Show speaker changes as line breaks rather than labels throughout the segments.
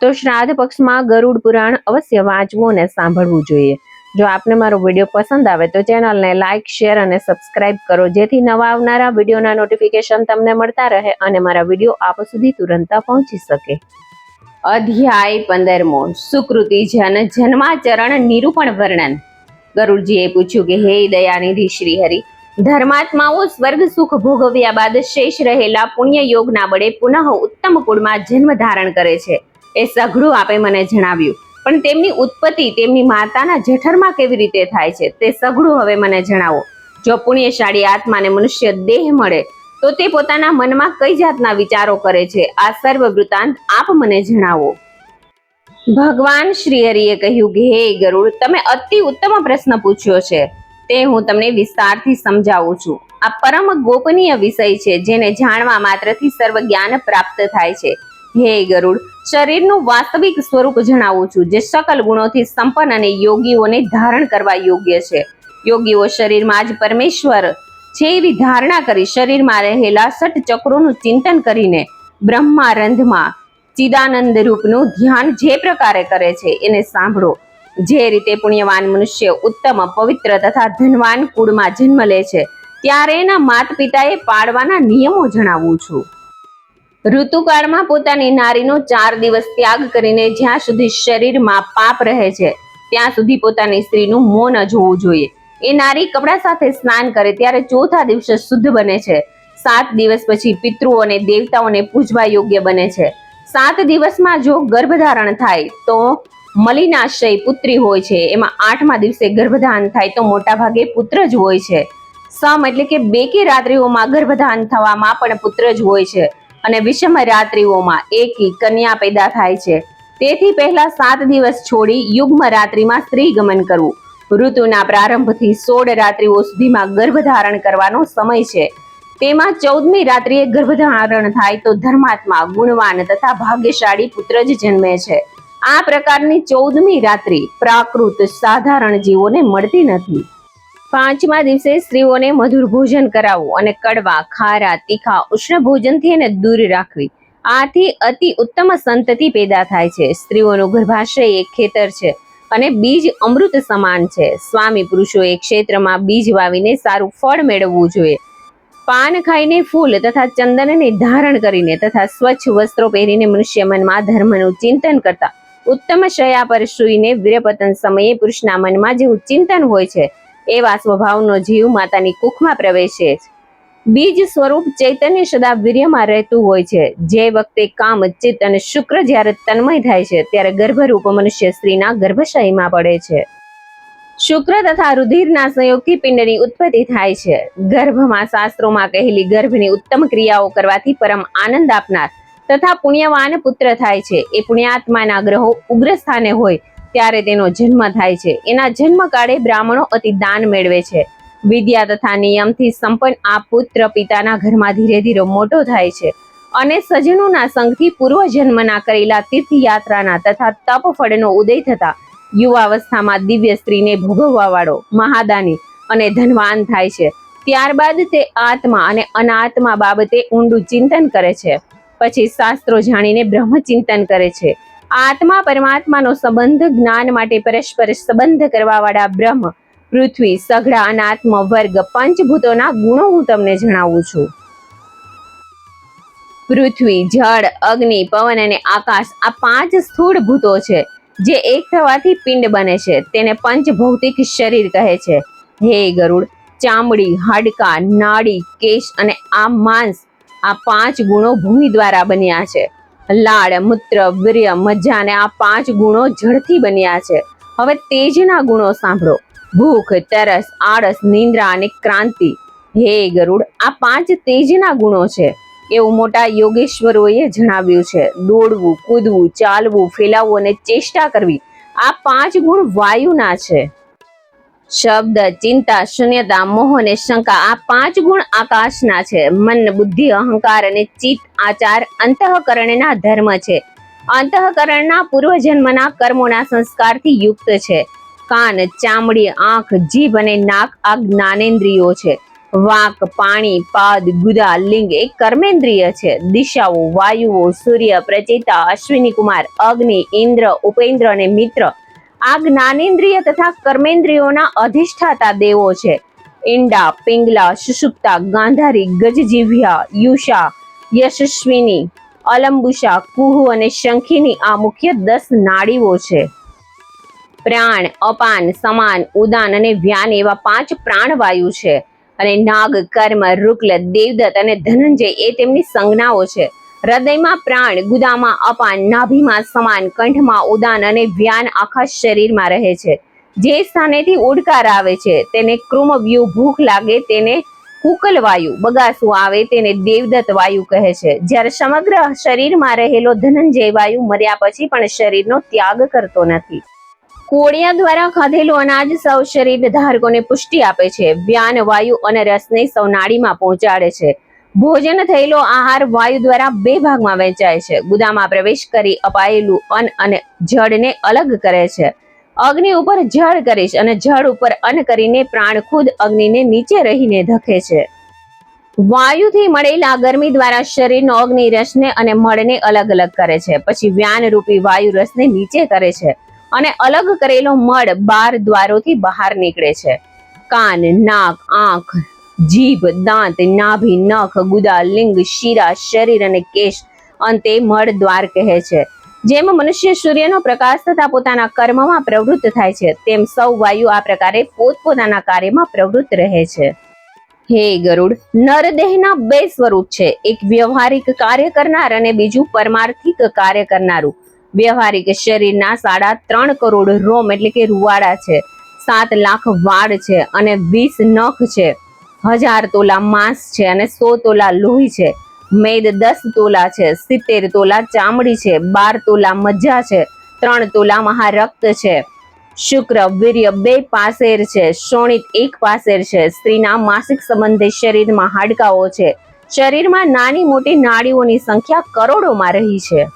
તો શ્રાદ્ધ પક્ષમાં ગરુડ પુરાણ અવશ્ય વાંચવું અને સાંભળવું જોઈએ. જો આપને મારો વીડિયો પસંદ આવે તો ચેનલને લાઇક શેર અને સબસ્ક્રાઇબ કરો. જેથી નવા આવનારા વિડીયોના નોટિફિકેશન તમને મળતા રહે અને મારા વીડિયો આપ સુધી તુરંત પહોંચી શકે. અધ્યાય પંદરમો. સુકૃતિ જન, જન્માચરણ નિરૂપણ વર્ણન. ગરુડજીએ પૂછ્યું કે, હે દયાનિધિ શ્રી હરિ ધર્માત્માઓ સ્વર્ગ સુખ ભોગવ્યા બાદ શેષ રહેલા પુણ્ય યોગના બળે પુનઃ ઉત્તમ કુળમાં જન્મ ધારણ કરે છે. એ સઘળું આપે મને જણાવ્યું. પણ તેમની ઉત્પત્તિ તેમની માતાના જઠરમાં કેવી રીતે થાય છે તે સઘળું હવે મને જણાવો. જો પુણ્યશાળી આત્માને મનુષ્ય દેહ મળે, તો તે પોતાના મનમાં કઈ જાતના વિચારો કરે છે? આ સર્વ વૃતાંત આપ મને જણાવો. ભગવાન શ્રી હરિએ કહ્યું કે હે ગરુડ, તમે અતિ ઉત્તમ પ્રશ્ન પૂછ્યો છે. તે હું તમને વિસ્તારથી સમજાવું છું. આ પરમ ગોપનીય વિષય છે, જેને જાણવા માત્રથી સર્વ જ્ઞાન પ્રાપ્ત થાય છે. હે ગરુડ, શરીરનું વાસ્તવિક સ્વરૂપ જણાવું છું જે સકલ ગુણોથી સંપન્ન અને યોગીઓને ધારણ કરવા યોગ્ય છે. યોગીઓ શરીરમાં જ પરમેશ્વર છે એવી ધારણા કરી શરીરમાં રહેલા સટ ચક્રોનું ચિંતન કરીને બ્રહ્મારંધમાં ચિદાનંદ રૂપનું ધ્યાન જે પ્રકારે કરે છે એને સાંભળો. જે રીતે પુણ્યવાન મનુષ્ય ઉત્તમ, પવિત્ર તથા ધનવાન કુળમાં જન્મ લે છે, ત્યારે એના માત પિતાએ પાડવાના નિયમો જણાવું છું. ઋતુકાળમાં પોતાની નારીનો ચાર દિવસ ત્યાગ કરીને જ્યાં સુધી શરીરમાં પાપ રહે છે, ત્યાં સુધી પોતાની સ્ત્રીનું મૌન જોવું જોઈએ. એ નારી કપડા સાથે સ્નાન કરે ત્યારે ચોથા દિવસે શુદ્ધ બને છે. સાત દિવસ પછી પિતૃઓ અને દેવતાઓને પૂજવા યોગ્ય બને છે. સાત દિવસમાં જો ગર્ભધારણ થાય તો મલિનાશય પુત્રી હોય છે. એમાં આઠમા દિવસે ગર્ભધાન થાય તો મોટા ભાગે પુત્ર જ હોય છે. સમ એટલે કે બે કે રાત્રિઓમાં ગર્ભધાન થવામાં પણ પુત્ર જ હોય છે. અને વિષમ રાત્રિઓમાં એકી કન્યા પેદા થાય છે. તેથી પહેલા સાત દિવસ છોડી યુગ્મ રાત્રિમાં સ્ત્રી ગમન કરવું. ઋતુના પ્રારંભથી સોળ રાત્રિઓ સુધીમાં ગર્ભધારણ કરવાનો સમય છે. તેમાં ચૌદમી રાત્રિએ ગર્ભધારણ થાય તો ધર્માત્મા ગુણવાન તથા ભાગ્યશાળી પુત્ર જ જન્મે છે. આ પ્રકારની ચૌદમી રાત્રિ પ્રાકૃત સાધારણ જીવોને મળતી નથી. પાંચમા દિવસે સ્ત્રીઓને મધુર ભોજન કરાવવું અને કડવા, ખારા, તીખા, ઉષ્ણ ભોજનથી એને દૂર રાખવી. આથી અતિ ઉત્તમ સંતતિ પેદા થાય છે. સ્ત્રીઓનું ગર્ભાશય એક ખેતર છે અને બીજ અમૃત સમાન છે. સ્વામી પુરુષોએ ક્ષેત્રમાં બીજ વાવીને સારું ફળ મેળવવું જોઈએ. પાન ખાઈને ફૂલ તથા ચંદનને ધારણ કરીને તથા સ્વચ્છ વસ્ત્રો પહેરીને મનુષ્ય મનમાં ધર્મનું ચિંતન કરતા. ઉત્તમ શયા પર સૂઈને વીરપતન સમયે પુરુષના મનમાં જેવું ચિંતન હોય છે. એવા સ્વભાવનો જીવ માતાની કુખમાં પ્રવેશે બીજ સ્વરૂપ ચૈતન્ય સદા વીર્યમાં રહેતું હોય છે. જે વખતે કામ, ચિત્ત અને શુક્ર જ્યારે તન્મય થાય છે, ત્યારે ગર્ભરૂપ મનુષ્ય સ્ત્રીના ગર્ભશયમાં પડે છે. શુક્ર તથા રુધિરના સંયોગથી પિંડની ઉત્પત્તિ થાય છે. ગર્ભમાં શાસ્ત્રોમાં કહેલી ગર્ભની ઉત્તમ ક્રિયાઓ કરવાથી પરમ આનંદ આપનાર તથા પુણ્યવાન પુત્ર થાય છે. એ પુણ્યાત્માના ગ્રહો ઉગ્ર સ્થાને હોય ત્યારે તેનો જન્મ થાય છે. એના જન્મ કાળે બ્રાહ્મણો અતિ દાન મેળવે છે. વિદ્યા તથા નિયમથી સંપન્ન આ પુત્ર પિતાના ઘરમાં ધીરે ધીરે મોટો થાય છે અને સજનોના સંઘથી પૂર્વજન્મના કરેલા તીર્થયાત્રાના તથા તપ ફળનો ઉદય થતા યુવાવસ્થામાં દિવ્ય સ્ત્રીને ભોગવવા વાળો મહાદાની અને ધનવાન થાય છે. ત્યારબાદ તે આત્મા અને અનાત્મા બાબતે ઊંડું ચિંતન કરે છે. પછી શાસ્ત્રો જાણીને બ્રહ્મચિંતન કરે છે. આત્મા પરમાત્માનો સંબંધ, જ્ઞાન માટે પરસ્પર સંબંધ કરવા વાળા બ્રહ્મ, પૃથ્વી, સઘળા અનાત્મ વર્ગ પંચભૂતોના ગુણો હું તમને જણાવું છું. પૃથ્વી, જળ, અગ્નિ, પવન અને આકાશ આ પાંચ સ્થૂળ ભૂતો છે, જે એક થવાથી પિંડ બને છે. તેને પંચભૌતિક શરીર કહે છે. હે ગરુડ, ચામડી, હાડકા, નાડી, કેશ અને આ માંસ આ પાંચ ગુણો ભૂમિ દ્વારા બન્યા છે. લાળ મૂત્ર, વીર્ય મજ્જા અને આ પાંચ ગુણો જડથી બન્યા છે. હવે તેજના ગુણો સાંભળો. ભૂખ, તરસ, આળસ, નિંદ્રા અને ક્રાંતિ. હે ગરુડ, આ પાંચ તેજના ગુણો છે. એવું મોટા યોગેશ્વરોએ જણાવ્યું છે. દોડવું, કૂદવું, ચાલવું, ફેલાવવું અને ચેષ્ટા કરવી. આ પાંચ ગુણ વાયુના છે. શબ્દ, ચિંતા, શૂન્યતા, મોહ અને શંકા આ પાંચ ગુણ આકાશના છે. મન, બુદ્ધિ, અહંકાર અને ચિત્ત આચાર અંતઃકરણના ધર્મ છે. અંતઃકરણના પૂર્વજન્મના કર્મોના સંસ્કારથી યુક્ત છે. કાન, ચામડી, આંખ, જીભ અને નાક આ જ્ઞાનેન્દ્રિયો છે. વાક, પાણી, પાદ, ગુદા, લિંગ એ કર્મેન્દ્રિય છે. દિશાઓ, વાયુઓ, સૂર્ય, પ્રચેતા, અશ્વિની કુમાર, અગ્નિ, ઇન્દ્ર, ઉપેન્દ્ર અને મિત્ર આ જ્ઞાનેન્દ્રિય તથા કર્મેન્દ્રિયોના અધિષ્ઠાતા દેવો છે. ઈંડા, પિંગલા, સુષુપ્તા, ગાંધારી, ગજજીવ્યા, યુષા, યશસ્વિની, અલંબુષા, કુહુ અને શંખીની આ મુખ્ય દસ નાડીઓ છે. પ્રાણ, અપાન, સમાન, ઉદાન અને વ્યાન એવા પાંચ પ્રાણવાયુ છે. અને નાગ, કર્મ, રૂકલ, દેવદત્ત અને ધનંજય એ તેમની સંજ્ઞાઓ છે. હૃદયમાં પ્રાણ ગુદામાં અપાન, નાભીમાં સમાન, કંઠમાં ઉદાન અને વ્યાન આખા શરીરમાં રહે છે. જે સ્થાનેથી ઉડકાર આવે છે, તેને કૃમવ્યુ ભૂખ લાગે, તેને કુકલ વાયુ બગાસું આવે, તેને દેવદત્ત વાયુ કહે છે. જ્યારે સમગ્ર શરીરમાં રહેલો ધનંજય વાયુ મર્યા પછી પણ શરીરનો ત્યાગ કરતો નથી. કોળિયા દ્વારા ખાધેલું અનાજ સૌ શરીર ધારકોને પુષ્ટિ આપે છે. વ્યાન, વાયુ અને રસને સૌ નાડીમાં પહોંચાડે છે. ભોજન થયેલો આહાર વાયુ દ્વારા બે ભાગમાં વહેંચાય છે. ગુદામાં પ્રવેશ કરી અપાયેલું અન્ન અને જળને અલગ કરે છે. અગ્નિ ઉપર જળ કરીશ અને જળ ઉપર અન્ન કરીને પ્રાણ ખુદ અગ્નિને નીચે રહીને ધકે છે. વાયુથી મળેલા ગરમી દ્વારા શરીરનો અગ્નિ રસને અને મળને અલગ અલગ કરે છે. પછી વ્યાન રૂપી વાયુ રસને નીચે કરે છે અને અલગ કરેલો મળ બાર દ્વારોથી બહાર નીકળે છે. કાન, નાક, આંખ જીભ, દાંત, નાભી, નખ, ગુદા, લિંગ, શીરા, શરીર અને કેશ અંતે મળ દ્વાર કહે છે. જેમ મનુષ્ય સૂર્યનો પ્રકાશ તથા પોતાના કર્મમાં પ્રવૃત્ત થાય છે, તેમ સૌ વાયુ આ પ્રકારે પોતપોતાના કાર્યમાં પ્રવૃત્ત રહે છે. હે ગરુડ, નરદેહના બે સ્વરૂપ છે, એક વ્યવહારિક કાર્ય કરનાર અને બીજું પરમાર્થિક કાર્ય કરનારું. વ્યવહારિક શરીરના સાડા ત્રણ કરોડ રોમ એટલે કે રૂવાડા છે, સાત લાખ વાળ છે અને વીસ નખ છે. હજાર તોલા માંસ છે અને સો તોલા લોહી છે. મેદ દસ તોલા છે, સિત્તેર તોલા ચામડી છે, બાર તોલા મજ્જા છે, ત્રણ તોલા મહારક્ત છે. શુક્ર, વીર્ય બે પાસેર છે, શોણિત એક પાસેર છે. સ્ત્રીના માસિક સંબંધે શરીરમાં હાડકાઓ છે. શરીરમાં નાની મોટી નાડીઓની સંખ્યા કરોડોમાં રહી છે.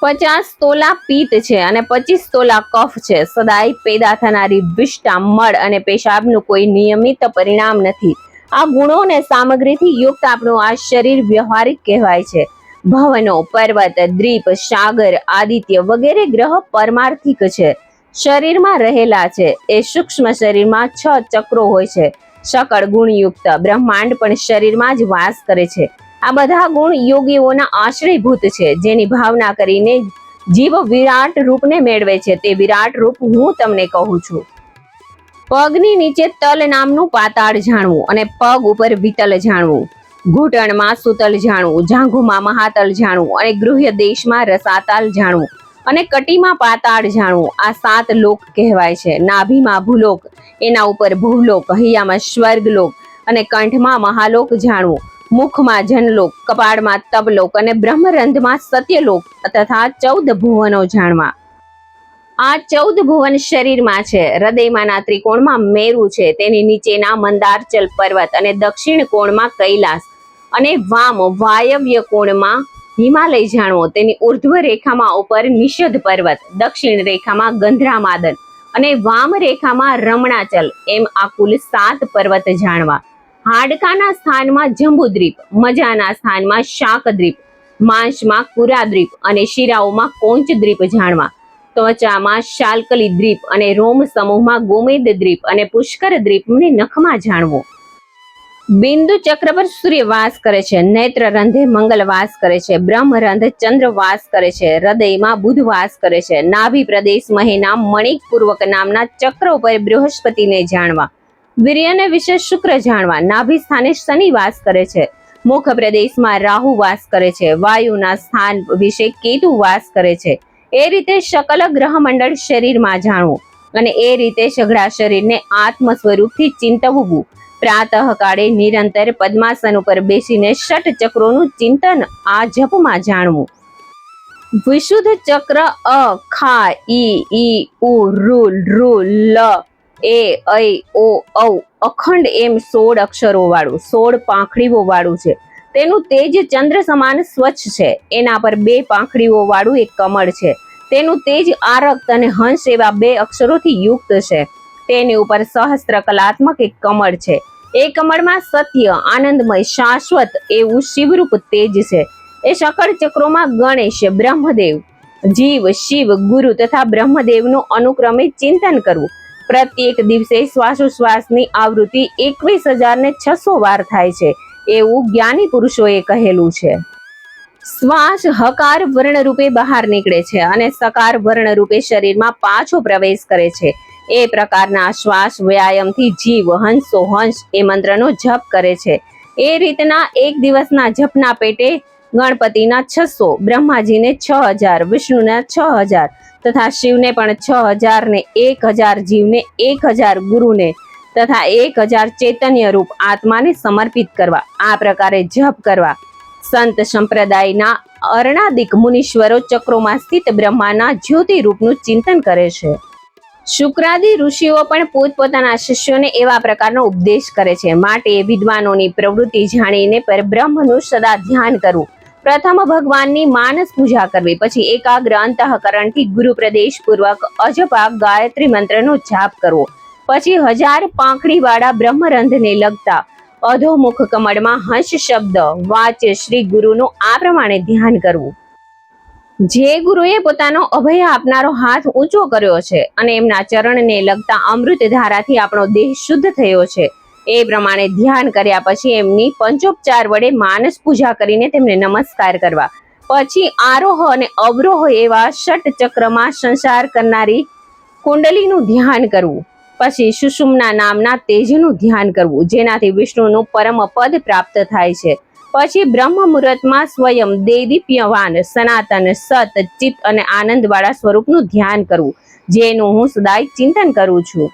પચાસ તોલા પિત્ત છે અને પચીસ તોલા કફ છે. સદાય પેદા થનારી વિષ્ટા મળ અને પેશાબનું કોઈ નિયમિત પરિણામ નથી. આ ગુણો અને સામગ્રીથી યુક્ત આપણું આ શરીર વ્યવહારિક કહેવાય છે. ભવનો, પર્વત, દ્વીપ, સાગર, આદિત્ય વગેરે ગ્રહ પરમાર્થિક છે. શરીરમાં રહેલા છે. એ સૂક્ષ્મ શરીરમાં છ ચક્રો હોય છે. સકળ ગુણયુક્ત બ્રહ્માંડ પણ શરીરમાં જ વાસ કરે છે. આ બધા ગુણ યોગીઓના આશ્રયભૂત છે. જેની ભાવના કરીને જીવ વિરાટ રૂપને મેળવે છે. તે વિરાટ રૂપ હું તમને કહું છું. પગની નીચે તલ નામનું પાતાળ જાણવું અને પગ ઉપર વિતલ જાણવું. ઘૂંટણમાં સુતલ જાણવું, જાંઘુમાં મહાતલ જાણવું અને ગૃહ્ય દેશમાં રસાતાલ જાણવું અને કટીમાં પાતાળ જાણવું. આ સાત લોક કહેવાય છે. નાભીમાં ભૂલોક, એના ઉપર ભૂલોક, હૈયામાં સ્વર્ગલોક અને કંઠમાં મહાલોક જાણવું. મુખમાં જનલોક, કપાળમાં તબલોક અને બ્રહ્મરંધમાં સત્યલોક તથા ચૌદ ભુવનો જાણવા. આ ચૌદ ભુવન શરીરમાં છે. હૃદયમાંના ત્રિકોણમાં મેરુ છે. તેની નીચેના મંદારચલ પર્વત અને દક્ષિણ કોણમાં કૈલાસ અને વામ વાયવ્ય કોણમાં હિમાલય જાણવો. તેની ઉર્ધ્વ રેખામાં ઉપર નિષદ પર્વત, દક્ષિણ રેખામાં ગંધરામાદન અને વામ રેખામાં રમણાચલ. એમ આ કુલ સાત પર્વત જાણવા. હાડકાના સ્થાનમાં જંબુદ્વીપ, મજાના સ્થાનમાં શાકદ્વીપ, માંસમાં કુરાદ્વીપ અને શિરાઓમાં કોંચદ્વીપ જાણવા. ત્વચામાં શાલ્કલી દ્વીપ અને રોમ સમૂહમાં ગોમેદ દ્વીપ અને પુષ્કર દ્વીપને નખમાં જાણવો. બિંદુ ચક્ર પર સૂર્ય વાસ કરે છે, નેત્ર રંધે મંગલ વાસ કરે છે, બ્રહ્મ રંધ ચંદ્ર વાસ કરે છે, હૃદયમાં બુધ વાસ કરે છે. નાભી પ્રદેશ મહિના મણિક પૂર્વક નામના ચક્ર ઉપર બૃહસ્પતિને જાણવા. વીર્યને વિશે શુક્ર જાણવા. નાભી સ્થાને શનિ વાસ કરે છે. મુખ પ્રદેશમાં રાહુ વાસ કરે છે. વાયુના સ્થાન વિશે કેતુ વાસ કરે છે. એ રીતે શકલ ગ્રહ મંડળ શરીરમાં જાણવું અને એ રીતે સઘળા શરીરને આત્મ સ્વરૂપથી ચિંતવવું. પ્રાતઃ કાળે નિરંતર પદ્માસન ઉપર બેસીને ષટ ચક્રોનું ચિંતન આ જપમાં જાણવું. વિશુદ્ધ ચક્ર અ, ખા, ઈ ઈ, ઉ રુ રુ લ, એ, ઐ, ઓ, ઔ, અખંડ એમ સોળ અક્ષરો વાળું, સોળ પાંખડીઓ વાળું છે. તેનું તેજ ચંદ્ર સમાન સ્વચ્છ છે. એના પર બે પાંખડીઓ વાળું એક કમળ છે. તેનું તેજ આરક્ત અને હંસ એવા બે અક્ષરોથી યુક્ત છે. તેની ઉપર સહસ્ત્ર કલાત્મક એક કમળ છે. એ કમળમાં સત્ય, આનંદમય, શાશ્વત એવું શિવરૂપ તેજ છે. એ શકળ ચક્રોમાં ગણેશ, બ્રહ્મદેવ, જીવ, શિવ, ગુરુ તથા બ્રહ્મદેવનું અનુક્રમે ચિંતન કરવું. પ્રત્યેક દિવસે શ્વાસોશ્વાસની આવૃત્તિ એકવીસ હજાર ને છસો વાર થાય છે. એવું જ્ઞાની પુરુષોએ કહેલું છે. શ્વાસ હકાર વર્ણ રૂપે બહાર નીકળે છે અને સકાર વર્ણ રૂપે શરીરમાં પાછો પ્રવેશ કરે છે. એ પ્રકારના શ્વાસ વ્યાયામથી જીવ, હંસો હંસ એ મંત્રનો જપ કરે છે. એ રીતના એક દિવસના જપના પેટે ગણપતિના છસો, બ્રહ્માજીને છ હજાર, વિષ્ણુના છ હજાર તથા શિવને પણ છ હજાર ને એક હજાર જીવને એક હજાર ગુરુને તથા એક હજાર ચૈતન્ય રૂપ આત્માને સમર્પિત કરવા. આ પ્રકારે જપ કરવા. સંત સંપ્રદાયના અરણાદિક મુનીશ્વરો ચક્રોમાં સ્થિત બ્રહ્માના જ્યોતિ રૂપનું ચિંતન કરે છે. શુક્રાદિ ઋષિઓ પણ પોતપોતાના શિષ્યોને એવા પ્રકારનો ઉપદેશ કરે છે. માટે વિદ્વાનોની પ્રવૃત્તિ જાણીને પર બ્રહ્મનું સદા ધ્યાન કરવું. પ્રથમ ભગવાનની માનસ પૂજા કરવી. પછી એકાગ્ર અંતઃકરણથી ગુરુ પ્રદેશ પૂર્વક અજપા ગાયત્રી મંત્રનો જાપ કરવો. પછી હજાર પાંખડી વાળા બ્રહ્મરંધને લગતા અધોમુખ કમળમાં હંસ શબ્દ વાચ્ય શ્રી ગુરુનું આ પ્રમાણે ધ્યાન કરવું. જે ગુરુએ પોતાનો અભય આપનારો હાથ ઊંચો કર્યો છે અને એમના ચરણને લગતા અમૃત ધારાથી આપણો દેહ શુદ્ધ થયો છે, એ પ્રમાણે ધ્યાન કર્યા પછી એમની પંચોપચાર વડે માનસ પૂજા કરીને તેમને નમસ્કાર કરવા. પછી આરોહ અને અવરોહ એવા ષટ ચક્રમાં સંસાર કરનારી કુંડલીનું ધ્યાન કરવું. પછી સુષુમના નામના તેજનું ધ્યાન કરવું, જેનાથી વિષ્ણુનું પરમ પદ પ્રાપ્ત થાય છે. પછી બ્રહ્મ મુહૂર્તમાં સ્વયં દેદીપ્યવાન સનાતન, સત, ચિત્ત અને આનંદવાળા સ્વરૂપનું ધ્યાન કરવું, જેનું હું સદાય ચિંતન કરું છું.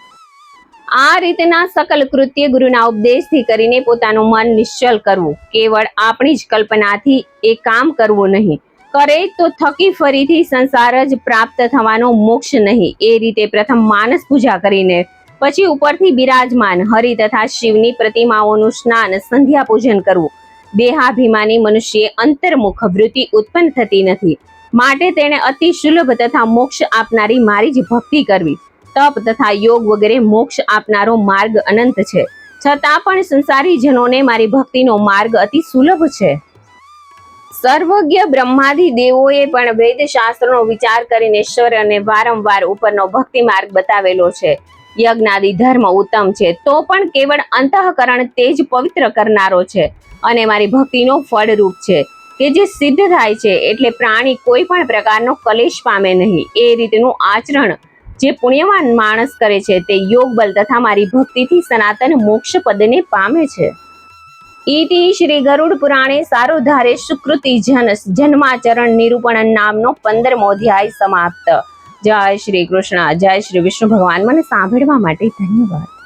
આ રીતના સકલ કૃત્ય ગુરુના ઉપદેશથી કરીને પોતાનું મન નિશ્ચલ કરવું, કેવળ આપણી જ કલ્પનાથી એ કામ કરવું નહીં. કરે તો થકી ફરીથી સંસાર જ પ્રાપ્ત થવાનો મોક્ષ નહીં. એ રીતે પ્રથમ માનસ પૂજા કરીને પછી ઉપરથી બિરાજમાન હરિ તથા શિવની પ્રતિમાઓનું સ્નાન, સંધ્યા પૂજન કરવું. દેહાભિમાની મનુષ્ય અંતર્મુખ વૃત્તિ ઉત્પન્ન થતી નથી. માટે તેણે અતિ સુલભ તથા મોક્ષ આપનારી મારી જ ભક્તિ કરવી. તપ તથા યોગ વગેરે મોક્ષ આપનારો માર્ગ અનંત છે. છતાં પણ સંસારી જનોને મારી ભક્તિનો માર્ગ અતિ સુલભ છે. સર્વજ્ઞ બ્રહ્માદિ દેવોએ પણ વેદ શાસ્ત્રનો વિચાર કરીને ઈશ્વરને વારંવાર ઉપરનો ભક્તિ માર્ગ બતાવેલો છે. યજ્ઞાદિ ધર્મ ઉત્તમ છે. તો પણ કેવળ અંતઃકરણ તે જ પવિત્ર કરનારો છે અને મારી ભક્તિનો ફળરૂપ છે કે જે સિદ્ધ થાય છે એટલે પ્રાણી કોઈ પણ પ્રકારનો કલેશ પામે નહીં. એ રીતનું આચરણ જે પુણ્યવાન માણસ કરે છે તે યોગ બલ તથા મારી ભક્તિથી સનાતન મોક્ષ પદને પામે છે. ઈતિ શ્રી ગરુડ પુરાણે સારોધારે સુકૃતિ જન જન્માચરણ નિરૂપણ નામનો પંદરમો અધ્યાય સમાપ્ત. જય શ્રી કૃષ્ણ, જય શ્રી વિષ્ણુ ભગવાન. મને સાંભળવા માટે ધન્યવાદ.